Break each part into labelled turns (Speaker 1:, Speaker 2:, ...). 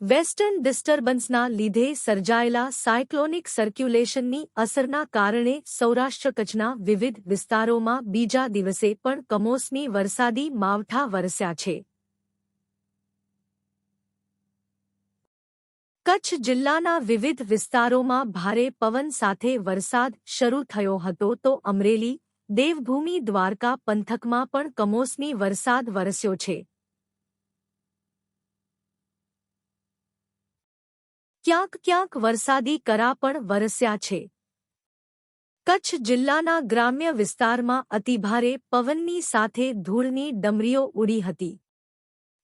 Speaker 1: Western ડિસ્ટર્બન્સના લીધે સર્જાયેલા cyclonic સર્ક્યુલેશનની અસરના કારણે સૌરાષ્ટ્ર કચ્છના વિવિધ વિસ્તારોમાં બીજા દિવસે પણ કમોસમી વરસાદી માવઠા વરસ્યા છે. કચ્છ જિલ્લાના વિવિધ વિસ્તારોમાં ભારે પવન સાથે વરસાદ શરૂ થયો હતો તો અમરેલી, દેવભૂમિ દ્વારકા પંથકમાં પણ કમોસમી વરસાદ વરસ્યો છે. ક્યાંક ક્યાંક વરસાદી કરા પણ વરસ્યા છે. કચ્છ જિલ્લાના ગ્રામ્ય વિસ્તારમાં અતિભારે પવનની સાથે ધૂળની ડમરીઓ ઉડી હતી.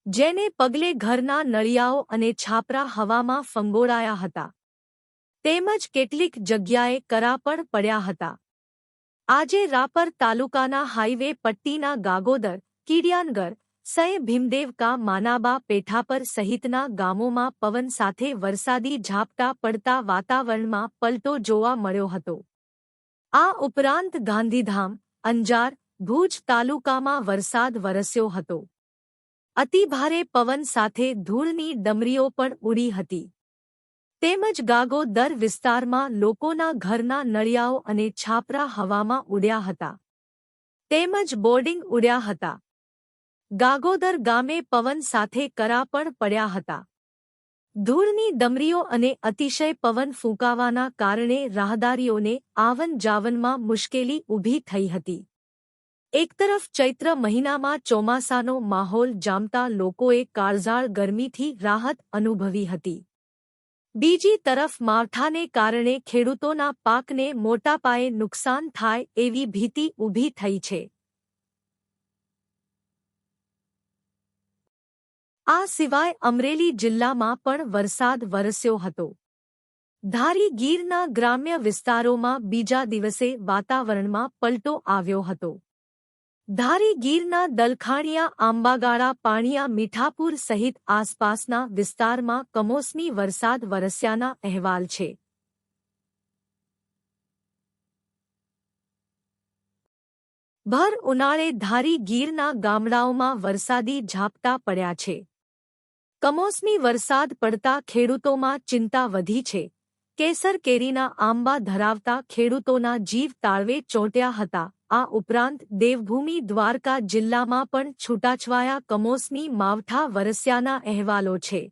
Speaker 1: જેને પગલે ઘરના નળિયાઓ અને છાપરા હવામાં ફંગોળાયા હતા. તેમજ કેટલીક જગ્યાએ કરા પણ પડ્યા હતા. આજે રાપર તાલુકાના હાઇવે પટ્ટીના ગાગોદર, કીડિયાનગર સય ભીમદેવકા માનાબા પેઠાપર સહિતના ગામોમાં પવન સાથે વરસાદી ઝાપટા પડતા વાતાવરણમાં પલટો જોવા મળ્યો હતો. આ ઉપરાંત ગાંધીધામ, અંજાર, ભુજ તાલુકામાં વરસાદ વરસ્યો હતો. અતિભારે પવન સાથે ધૂળની ડમરીઓ પણ ઉડી હતી. તેમજ ગાગો દર વિસ્તારમાં લોકોના ઘરના નળિયાઓ અને છાપરા હવામાં ઉડ્યા હતા. તેમજ બોર્ડિંગ ઉડ્યા હતા. ગાગોદર ગામે પવન સાથે કરા પણ પડ્યા હતા. ધૂળની ડમરીઓ અને અતિશય પવન ફૂંકાવાના કારણે રાહદારીઓને આવન જાવનમાં મુશ્કેલી ઊભી થઈ હતી. એક તરફ ચૈત્ર મહિનામાં ચોમાસાનો માહોલ જામતા લોકોએ કાળઝાળ ગરમીથી રાહત અનુભવી હતી. બીજી તરફ માવઠાને કારણે ખેડૂતોના પાકને મોટા પાયે નુકસાન થાય એવી ભીતિ ઊભી થઈ છે. આ સિવાય અમરેલી જિલ્લામાં પણ વરસાદ વરસ્યો હતો. ધારી ગીરના ગ્રામ્ય વિસ્તારોમાં બીજા દિવસે વાતાવરણમાં પલટો આવ્યો હતો. ધારી ગીરના દલખાણિયા, આંબાગાળા, પાણિયા, મીઠાપુર સહિત આસપાસના વિસ્તારમાં કમોસમી વરસાદ વરસ્યાના અહેવાલ છે. ભર ઉનાળે ધારી ગીરના ગામડાઓમાં વરસાદી ઝાપટા પડ્યા છે. કમોસમી વરસાદ પડતા ખેડૂતોમાં ચિંતા વધી છે. કેસર કેરીના આંબા ધરાવતા ખેડૂતોના જીવ તાળવે ચોંટ્યા હતા. આ ઉપરાંત દેવભૂમિ દ્વારકા જિલ્લામાં પણ છૂટાછવાયા કમોસમી માવઠા વરસ્યાના અહેવાલો છે.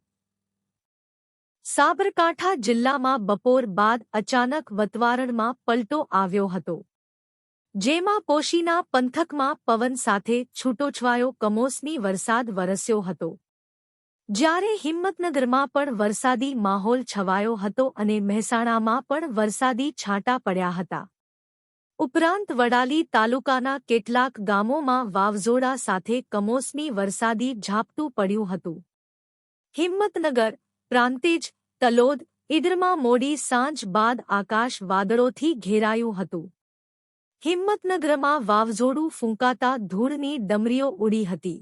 Speaker 1: સાબરકાંઠા જિલ્લામાં બપોર બાદ અચાનક વતવારણમાં પલટો આવ્યો હતો. જેમાં પોશીના પંથકમાં પવન સાથે છૂટોછવાયો કમોસમી વરસાદ વરસ્યો હતો. જ્યારે હિંમતનગરમાં પણ વરસાદી માહોલ છવાયો હતો અને મહેસાણામાં પણ વરસાદી છાંટા પડ્યા હતા. ઉપરાંત વડાલી તાલુકાના કેટલાક ગામોમાં વાવઝોડા સાથે કમોસમી વરસાદી ઝાપટું પડ્યું હતું. હિંમતનગર, પ્રાંતિજ, તલોદ, ઈદરમાં મોડી સાંજ બાદ આકાશ વાદળોથી ઘેરાયું હતું. હિંમતનગરમાં વાવઝોડું ફૂંકાતા ધૂળની ડમરીઓ ઉડી હતી.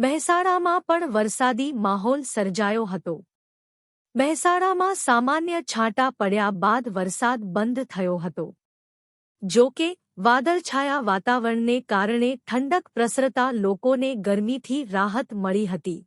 Speaker 1: મહેસાણામાં પણ વરસાદી માહોલ સર્જાયો હતો. મહેસાણામાં સામાન્ય છાંટા પડ્યા બાદ વરસાદ બંધ થયો હતો. જો કે, વાદળછાયા વાતાવરણને કારણે ઠંડક પ્રસરતા લોકોને ગરમીથી રાહત મળી હતી.